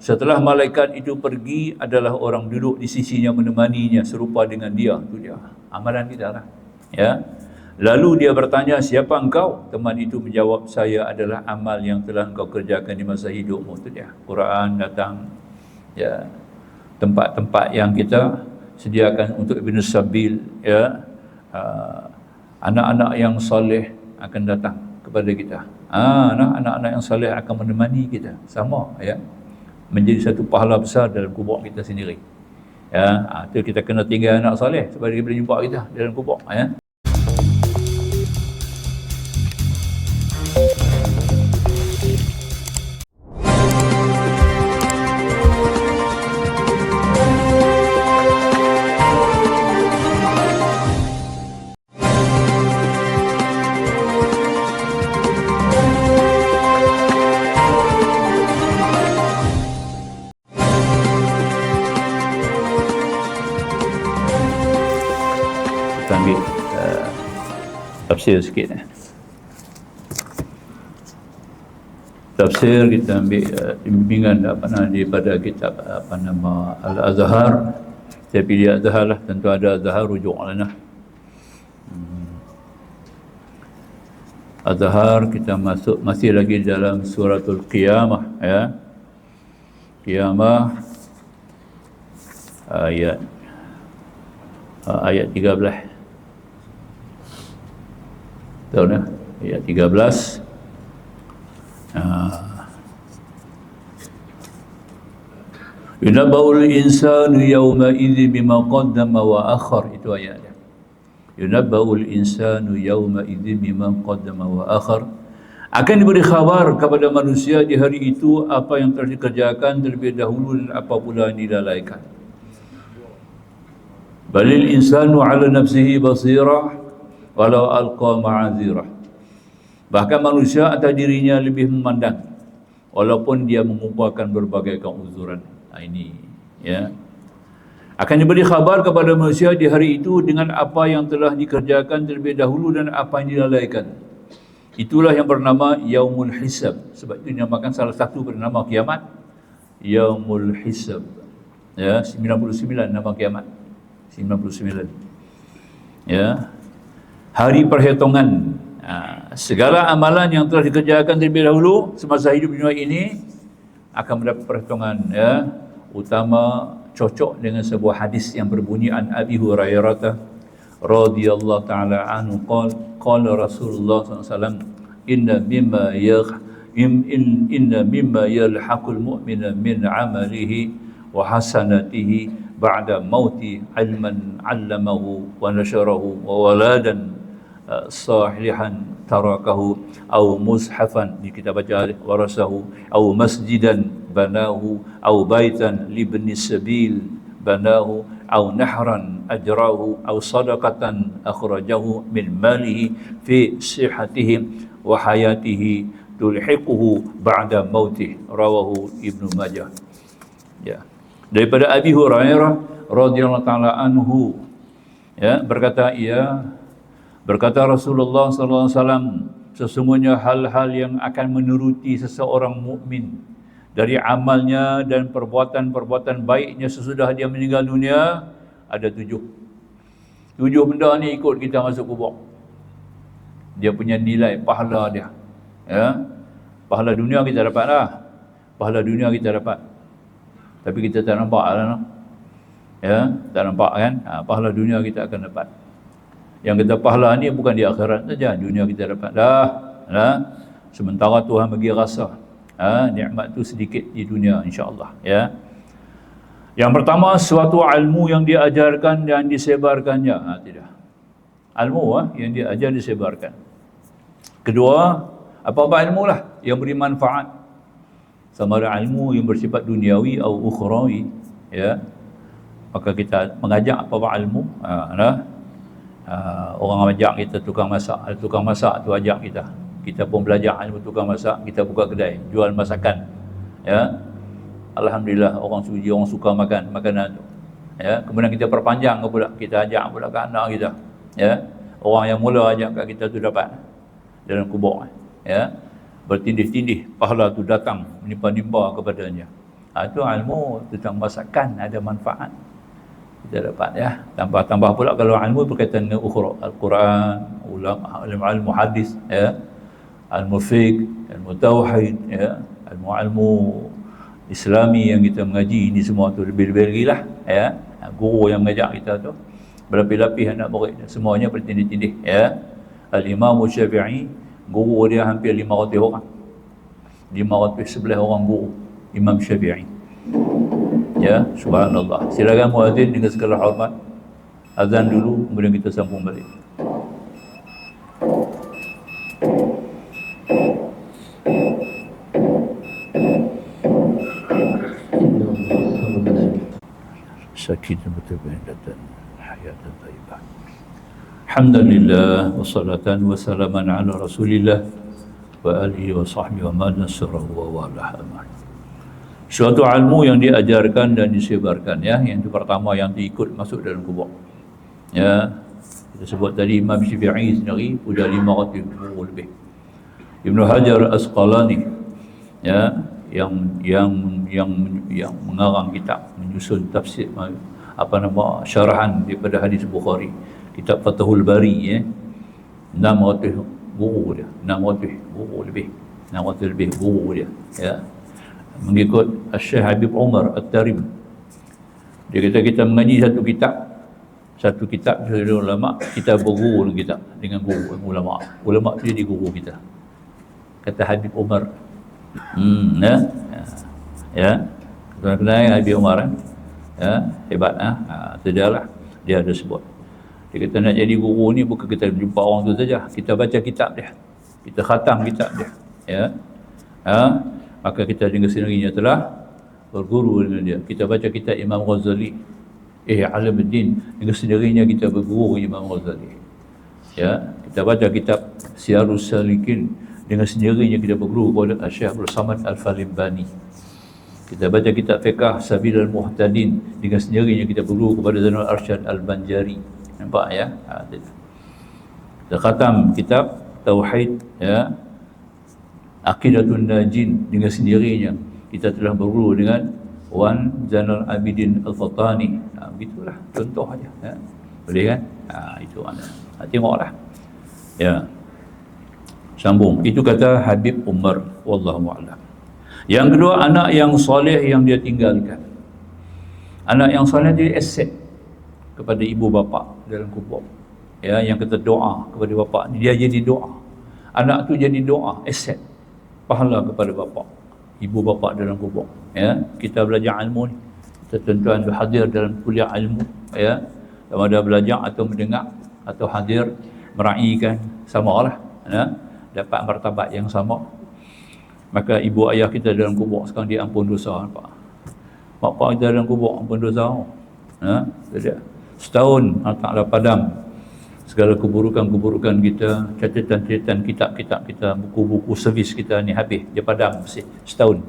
Setelah malaikat itu pergi adalah orang duduk di sisinya menemaninya serupa dengan dia. Itu dia. Amalan kita lah. Ya. Lalu dia bertanya, siapa engkau? Teman itu menjawab, saya adalah amal yang telah engkau kerjakan di masa hidupmu. Itu dia. Quran datang. Ya. Tempat-tempat yang kita sediakan untuk Ibn Sabil. Ya. Uh, anak-anak yang soleh akan datang kepada kita. Ah, anak-anak yang soleh akan menemani kita. Sama. Ya menjadi satu pahala besar dalam kubur kita sendiri. Ya, ha, tu kita kena tinggal anak soleh supaya dia boleh jumpa kita dalam kubur. Ya. Tafsir sikit eh. Tafsir kita ambil uh, bimbingan apa daripada kitab apa nama Al-Azhar. Saya pilih Azhar lah, tentu ada Azhar rujuk lah nah. Hmm. Azhar kita masuk masih lagi dalam suratul Qiyamah ya. Qiyamah ayat uh, ayat 13 tahu dah ayat 13 ah. Yunabba'ul insanu yawma idzi bima qaddama wa akhar. Itu ayatnya Yunabba'ul insanu yawma idzi bima qaddama wa akhar. Akan diberi khabar kepada manusia di hari itu apa yang telah dikerjakan terlebih dahulu dan apa pula yang dilalaikan. Balil insanu ala nafsihi basirah walau alqa ma'azirah. Bahkan manusia atas dirinya lebih memandang. Walaupun dia mengumpulkan berbagai keuzuran. Nah, ini ya. Akan diberi khabar kepada manusia di hari itu dengan apa yang telah dikerjakan terlebih dahulu dan apa yang dilalaikan. Itulah yang bernama yaumul hisab. Sebab itu dinamakan salah satu bernama kiamat. Yaumul hisab. Ya 99 nama kiamat. 99 ya hari perhitungan. Ha, segala amalan yang telah dikerjakan terlebih dahulu semasa hidup dunia ini akan mendapat perhitungan ya. Utama cocok dengan sebuah hadis yang berbunyi an Abi Hurairah radhiyallahu taala anhu qala qala Rasulullah SAW inna mimma yakh in, in, inna mimma yalhaqul mu'mina min amalihi wa hasanatihi ba'da mauti ilman 'allamahu wa nasharahu wa waladan salihan tarakahu au mushafan di kita baca warasahu au masjidan banahu au baitan libni sabil banahu au nahran ajrahu au sadaqatan akhrajahu min malihi fi sihhatihi wa hayatihi tulhiquhu ba'da mautih rawahu ibnu majah. Ya. Daripada abi hurairah radhiyallahu taala anhu ya berkata ia Berkata Rasulullah sallallahu alaihi wasallam, sesungguhnya hal-hal yang akan menuruti seseorang mukmin dari amalnya dan perbuatan-perbuatan baiknya sesudah dia meninggal dunia ada tujuh. Tujuh benda ni ikut kita masuk kubur. Dia punya nilai pahala dia. Ya. Pahala dunia kita dapat lah. Pahala dunia kita dapat. Tapi kita tak nampak lah. Ya, tak nampak kan? Ha, pahala dunia kita akan dapat. Yang kita pahala ni bukan di akhirat saja, dunia kita dapat dah. Ha? Sementara Tuhan bagi rasa ha? nikmat tu sedikit di dunia insya-Allah ya. Yang pertama suatu ilmu yang diajarkan dan disebarkannya. Ha, tidak. Ilmu ha? yang diajar disebarkan. Kedua, apa-apa ilmu lah yang beri manfaat. Sama ada ilmu yang bersifat duniawi atau ukhrawi ya. Maka kita mengajak apa-apa ilmu, ha, nah, uh, orang ajak kita tukang masak. Ada tukang masak tu ajak kita. Kita pun belajar ilmu tukang masak kita buka kedai jual masakan. Ya. Alhamdulillah orang suji orang suka makan makanan tu. Ya. Kemudian kita perpanjang pula kita ajak pula ke anak kita. Ya. Orang yang mula ajak kat kita tu dapat dalam kubur. Ya. Bertindih-tindih pahala tu datang menimpa-nimpa kepadanya. Ha, itu ilmu tentang masakan ada manfaat kita dapat ya. Tambah-tambah pula kalau ilmu berkaitan dengan ukhra. al-Quran ulama ilmu hadis ya. Ilmu tauhid ya. Ilmu Islami yang kita mengaji ini semua tu lebih-lebih lagi lah ya. Guru yang mengajar kita tu berlapis-lapis anak murid semuanya bertindih-tindih ya. Al-Imam Syafi'i guru dia hampir 500 orang. 511 orang guru Imam Syafi'i ya subhanallah. Silakan muadzin dengan segala hormat. Azan dulu kemudian kita sambung balik. Sakinah mutabainatan hayatan tayyibah Alhamdulillah wassalatan wassalaman ala Rasulillah wa alihi wa sahbihi wa wa Suatu ilmu yang diajarkan dan disebarkan ya, yang itu pertama yang diikut masuk dalam kubur. Ya, kita sebut tadi Imam Syafi'i sendiri sudah 500 lebih. Ibnu Hajar Asqalani ya, yang yang yang yang mengarang kitab menyusun tafsir apa nama syarahan daripada hadis Bukhari. Kitab Fathul Bari ya. 600 buku dia. 600 buku lebih. 600 lebih buku dia ya mengikut Syekh Habib Umar At-Tarim dia kata kita mengaji satu kitab satu kitab dari ulama kita berguru dengan kitab dengan guru ulama ulama tu jadi guru kita kata Habib Umar hmm ya ya tuan kenal Habib Umar kan ya hebat ah ha? sejarah dia ada sebut dia kata nak jadi guru ni bukan kita jumpa orang tu saja. Kita baca kitab dia. Kita khatam kitab dia. Ya. Ha? Maka kita dengan sendirinya telah berguru dengan dia. Kita baca kitab Imam Ghazali. Eh Alamuddin. Dengan sendirinya kita berguru dengan Imam Ghazali. Ya. Kita baca kitab Siyarus Salikin. Dengan sendirinya kita berguru kepada Syekh Abdul Samad Al-Falimbani. Kita baca kitab fiqah Sabil Al-Muhtadin. Dengan sendirinya kita berguru kepada Zainul Arsyad Al-Banjari nampak ya ha, kita khatam kitab tauhid ya aqidatun najin dengan sendirinya. Kita telah berguru dengan Wan Zainal Abidin Al-Fatani ha, begitulah. Contoh aja ya. boleh kan? Ha, itu mana? Ha, tengoklah. Ya. Sambung. Itu kata Habib Umar. Wallahu a'lam. Yang kedua anak yang soleh yang dia tinggalkan. Anak yang soleh dia aset kepada ibu bapa dalam kubur. Ya yang kata doa kepada bapa dia jadi doa. Anak tu jadi doa aset pahala kepada bapa ibu bapa dalam kubur ya. Kita belajar ilmu ni. Tuan-tuan berhadir dalam kuliah ilmu ya. Sama ada belajar atau mendengar atau hadir meraihkan samalah ya. Dapat martabat yang sama. Maka ibu ayah kita dalam kubur sekarang dia ampun dosa pak. Bapa kita dalam kubur ampun dosa ya, setahun Allah Ta'ala padam segala keburukan-keburukan kita catatan-catatan kitab-kitab kita buku-buku servis kita ni habis. Dia padam mesti setahun.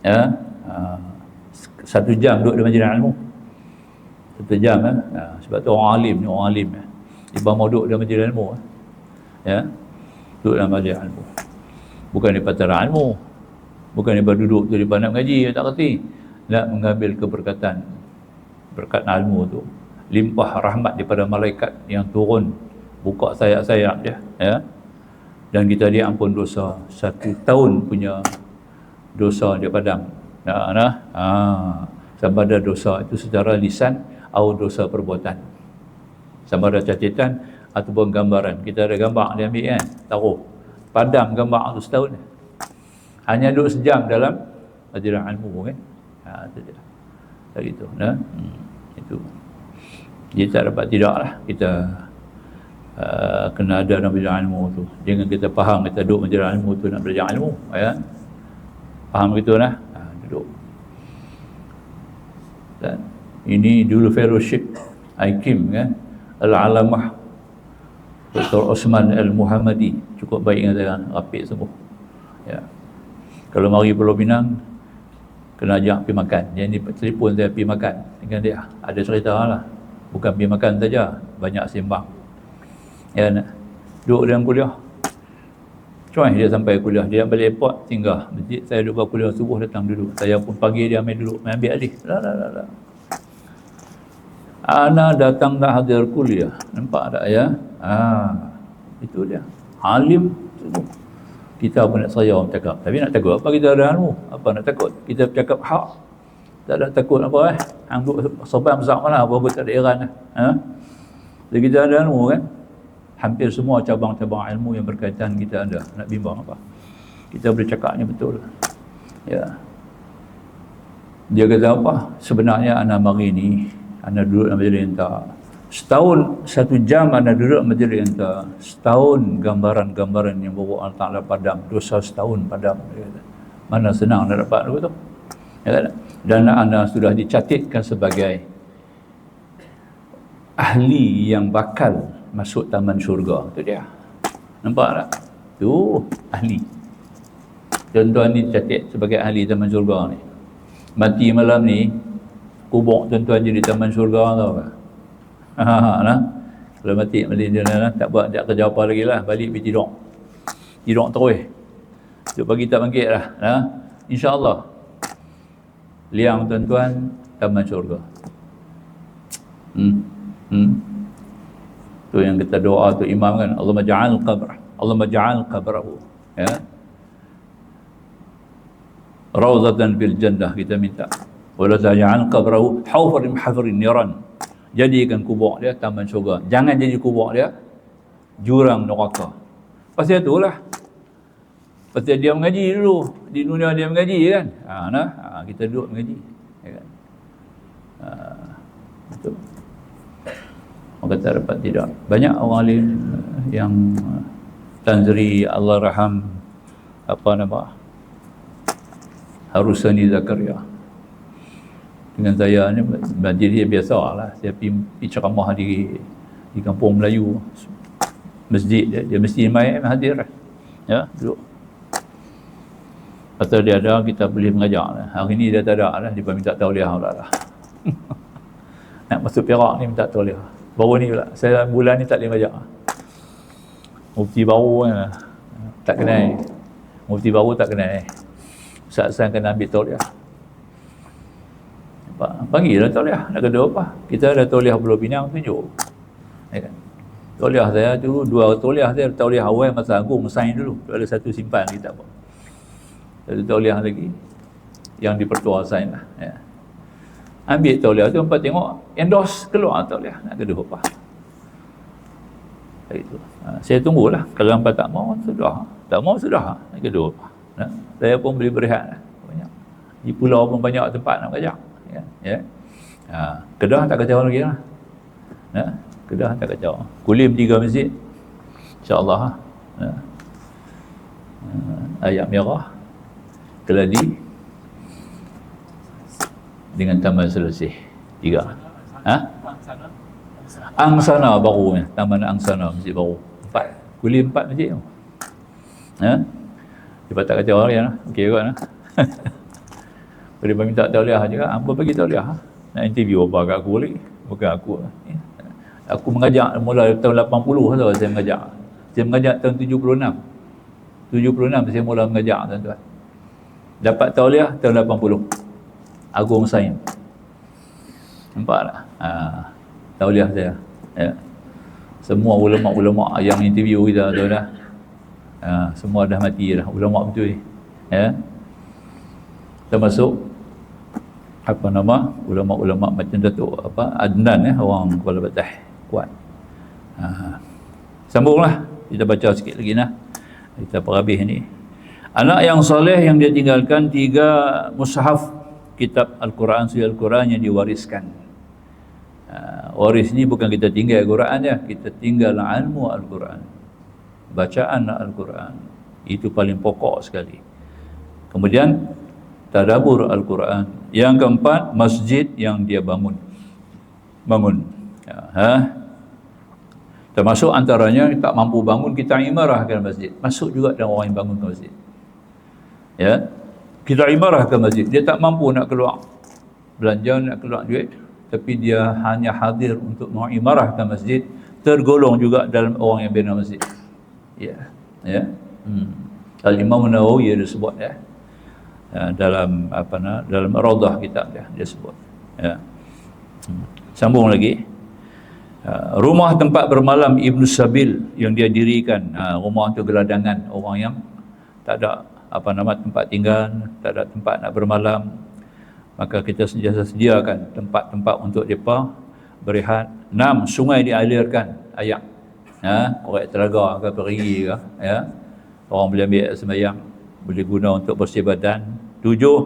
Ya? Ha, satu jam duduk di majlis ilmu satu jam eh? ha, sebab tu orang alim ni orang alim eh? dia mau duduk di majlis ilmu eh? ya? Duduk dalam majlis ilmu bukan di patara ilmu bukan di duduk tu di nak mengaji tak kerti nak mengambil keberkatan berkat ilmu tu limpah rahmat daripada malaikat yang turun. Buka sayap-sayap dia ya. Dan kita dia ampun dosa. Satu tahun punya dosa dia padam ya, nah. Ha. Sama ada dosa itu secara lisan atau dosa perbuatan. Sama ada catatan ataupun gambaran. Kita ada gambar dia ambil kan? Taruh. Padam gambar itu setahun. Hanya duduk sejam dalam ajaran ilmu kan? Ha itu dia begitu nah. Hmm, itu dia tak dapat tidak lah kita uh, kena ada dalam belajar ilmu tu. Jangan kita faham kita duduk belajar ilmu tu nak belajar ilmu ya faham begitu lah. Ha, duduk. Dan ini dulu fellowship IKIM kan Al-Alamah Dr. Osman Al-Muhammadi. Cukup baik dengan rapid semua ya. Kalau mari Pulau Pinang kena ajak pergi makan dia ni telefon saya pergi makan dengan dia ada cerita lah bukan pergi makan saja banyak sembang ya nak duduk dalam kuliah Cuai dia sampai kuliah. Dia balik airport, tinggal. Masjid, saya duduk kuliah subuh, datang duduk. Saya pun pagi dia ambil duduk, main ambil alih. Lah, lah, lah. Ana datang nak hadir kuliah. Nampak tak ya? Ah, itu dia. Halim. Kita pun nak saya orang cakap. Tapi nak takut apa kita ada ilmu? Apa nak takut? Kita cakap hak. Tak ada takut apa eh? Hang sobat besar mana apa tak ada Iran lah. Ha? Jadi kita ada ilmu kan? hampir semua cabang-cabang ilmu yang berkaitan kita ada nak bimbang apa kita boleh cakapnya betul ya dia kata apa sebenarnya anak mari ni anak duduk dalam majlis entah setahun satu jam anak duduk majlis entah setahun gambaran-gambaran yang bawa Allah Ta'ala padam. Dosa setahun padam. Mana senang nak dapat tu? Dan anak sudah dicatatkan sebagai ahli yang bakal masuk taman syurga. Tu dia. Nampak tak? Tu ahli. Tuan-tuan ni catat sebagai ahli taman syurga ni. Mati malam ni kubur tuan-tuan jadi taman syurga tau tak ha, kalau mati balik dia lah, tak buat tak kerja apa lagi lah. Balik pergi tidur. Tidur terus. Tu pagi tak bangkit lah ha? insyaAllah. Liang tuan-tuan taman syurga. Hmm hmm. Tu yang kita doa tu imam kan. Allah maja'al qabr Allah maja'al qabrahu ya. Rawzatan fil jannah kita minta. Wala taj'al qabrahu hawfar min hafrin niran jadikan kubur dia taman syurga. Jangan jadi kubur dia jurang neraka. Pasal itulah pasal dia mengaji dulu. Di dunia dia mengaji kan? Ha, nah. Ha, kita duduk mengaji ya kan? Ha, betul. Maka tak dapat tidak. Banyak orang alim yang Tanzri Allah Raham apa nama Harusani Zakaria dengan saya ni bagi dia biasa lah. Saya pergi, pergi ceramah di di kampung Melayu. Masjid dia, dia mesti mai hadir ya duduk. Atau dia ada kita boleh mengajar lah. hari ni dia tak ada lah dia minta tauliah lah. Nak masuk Perak ni minta tauliah. Baru ni pula saya bulan ni tak boleh belajar mufti baru kan. Tak kenal. Mufti baru tak kenal. Ustaz Hassan kena ambil tauliah panggil lah tauliah nak kedua apa? Kita ada tauliah Pulau Pinang tunjuk. Ya kan? Tauliah saya tu dua tauliah saya tauliah awal masa agung sign dulu. Tu ada satu simpan kita apa. Satu tauliah lagi yang dipertua sign lah ya. Ambil tauliah tu empat tengok endorse keluar tauliah nak kedua apa? Itu. Ha, saya tunggulah. Kalau hampa tak mau sudah. Tak mau sudah. Kedua ha, saya pun boleh berehat lah. banyak. Di pulau pun banyak tempat nak belajar ya, ya. Ha, kedah tak kacau lagi lah. Ya, kedah tak kacau. Kulim tiga masjid. insyaAllah. Ha. Ha, ayat merah. Keladi. Dengan taman selesai tiga. Ha? Angsana baru ni. Taman angsana masjid baru. Empat. Kuli empat masjid tu. Ha? Dia tak kata orang ya okey kan ha boleh minta tauliah juga apa bagi tauliah ha? nak interview apa kat aku lagi bukan aku ya. aku mengajak mula tahun 80 tu saya mengajak saya mengajak tahun 76 76 saya mula mengajak tuan-tuan dapat tauliah tahun 80 Agung Sain. Nampak tak? Ha, tauliah saya. Ya. Semua ulama-ulama yang interview kita tu dah. Ha, semua dah mati dah. Ulama betul ni. Ya. Termasuk apa nama? Ulama-ulama macam Datuk apa? Adnan ya, orang Kuala Batah. Kuat. Ha. Sambunglah. Kita baca sikit lagi nah. Kita perhabis ni. Anak yang soleh yang dia tinggalkan tiga mushaf kitab Al-Quran suci Al-Quran yang diwariskan. Uh, waris ni bukan kita tinggal Al-Quran ya, kita tinggal ilmu Al-Quran. Bacaan Al-Quran. Itu paling pokok sekali. Kemudian tadabbur Al-Quran. Yang keempat, masjid yang dia bangun. Bangun. Ya, ha? Termasuk antaranya tak mampu bangun kita imarahkan masjid. Masuk juga dalam orang yang bangun masjid. Ya, kita imarah ke masjid dia tak mampu nak keluar belanja nak keluar duit tapi dia hanya hadir untuk mengimarahkan masjid tergolong juga dalam orang yang bina masjid ya ya Hmm. Al Imam Nawawi dia sebut ya. Ya dalam apa nak dalam Raudhah kitab dia dia sebut. Ya. Hmm. Sambung lagi. Uh, rumah tempat bermalam Ibnu Sabil yang dia dirikan. Uh, rumah tu geladangan. Orang yang tak ada apa nama tempat tinggal tak ada tempat nak bermalam. Maka kita sentiasa sediakan tempat-tempat untuk mereka berehat. Enam sungai dialirkan. Ayak. Ha korek telaga ke perigi ke ya. Orang boleh ambil sembahyang. Boleh guna untuk bersih badan tujuh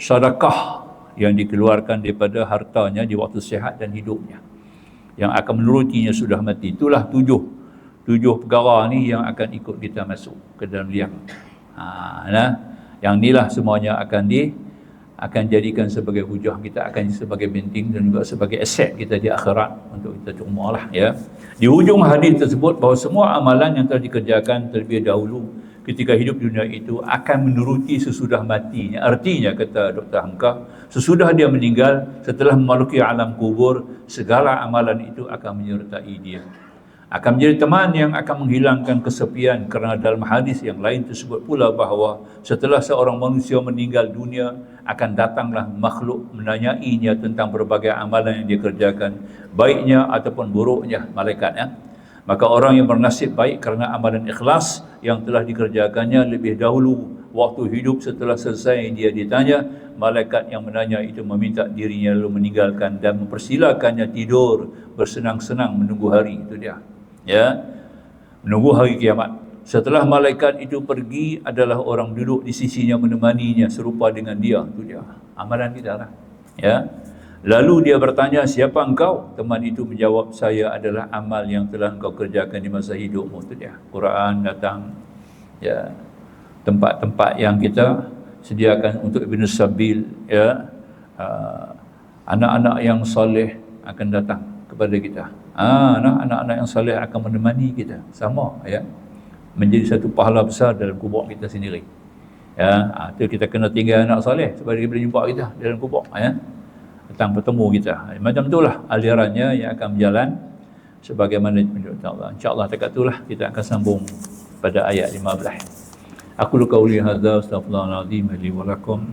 sedekah yang dikeluarkan daripada hartanya di waktu sihat dan hidupnya. Yang akan menurutinya sudah mati. Itulah tujuh. Tujuh perkara ni yang akan ikut kita masuk ke dalam liang. Ha, nah. Yang inilah semuanya akan di akan jadikan sebagai hujah kita akan sebagai binting dan juga sebagai aset kita di akhirat untuk kita terima lah ya. Di hujung hadis tersebut bahawa semua amalan yang telah dikerjakan terlebih dahulu ketika hidup dunia itu akan menuruti sesudah matinya. Artinya, kata Dr. Hamka, sesudah dia meninggal, setelah memaluki alam kubur, segala amalan itu akan menyertai dia. Akan menjadi teman yang akan menghilangkan kesepian kerana dalam hadis yang lain tersebut pula bahawa setelah seorang manusia meninggal dunia, akan datanglah makhluk menanyainya tentang berbagai amalan yang dia kerjakan, baiknya ataupun buruknya malaikat. Ya? Maka orang yang bernasib baik kerana amalan ikhlas yang telah dikerjakannya lebih dahulu waktu hidup setelah selesai dia ditanya malaikat yang menanya itu meminta dirinya lalu meninggalkan dan mempersilakannya tidur bersenang-senang menunggu hari. Itu dia. Ya. Menunggu hari kiamat. Setelah malaikat itu pergi adalah orang duduk di sisinya menemaninya serupa dengan dia. Itu dia. Amalan kita lah. Ya Lalu dia bertanya, siapa engkau? Teman itu menjawab, saya adalah amal yang telah engkau kerjakan di masa hidupmu. Itu dia. Quran datang. Ya. Tempat-tempat yang kita sediakan untuk Ibn Sabil. Ya. Uh, anak-anak yang soleh akan datang kepada kita. Ah, anak-anak yang soleh akan menemani kita. Sama. Ya. Menjadi satu pahala besar dalam kubur kita sendiri. Ya, ah, itu kita kena tinggal anak soleh sebab dia boleh jumpa kita dalam kubur. Ya datang bertemu kita. Macam itulah alirannya yang akan berjalan sebagaimana ditunjuk Allah. Insya-Allah dekat itulah kita akan sambung pada ayat 15. Aku lu qauli hadza astaghfirullahalazim li wa lakum.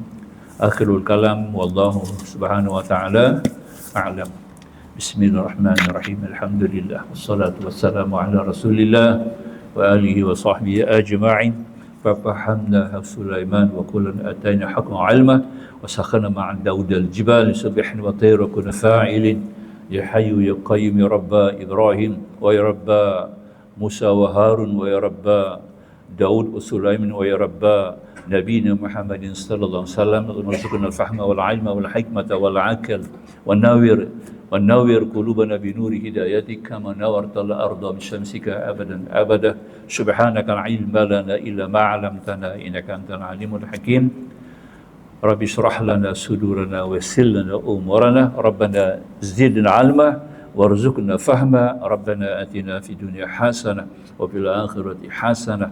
Akhirul kalam wallahu subhanahu wa ta'ala a'lam. Bismillahirrahmanirrahim. Alhamdulillah wassalatu wassalamu ala Rasulillah wa alihi wa sahbihi ajma'in. ففهمنا سليمان وكلا أتينا حكما وعلما وسخرنا مع داود الجبال يسبحن وطير وكنا فاعل يا حي يا قيوم يا رب إبراهيم ويا رب موسى وهارون ويا رب داود وسليمان ويا رب نبينا محمد صلى الله عليه وسلم. ارزقنا الفهم والعلم والحكمة والعقل والنوير ونور قلوبنا بنور هدايتك كما نورت الأرض بشمسك أبدا أبدا. سبحانك العلم لنا إلا ما علمتنا إنك أنت العليم الحكيم. رب اشرح لنا صدورنا ويسر لنا أمورنا. ربنا زدنا علما وارزقنا فهما. ربنا آتنا في الدنيا حسنة وفي الآخرة حسنة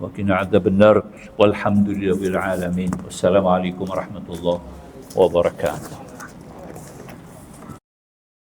وقنا عذاب النار والحمد لله رب العالمين. والسلام عليكم ورحمة الله وبركاته.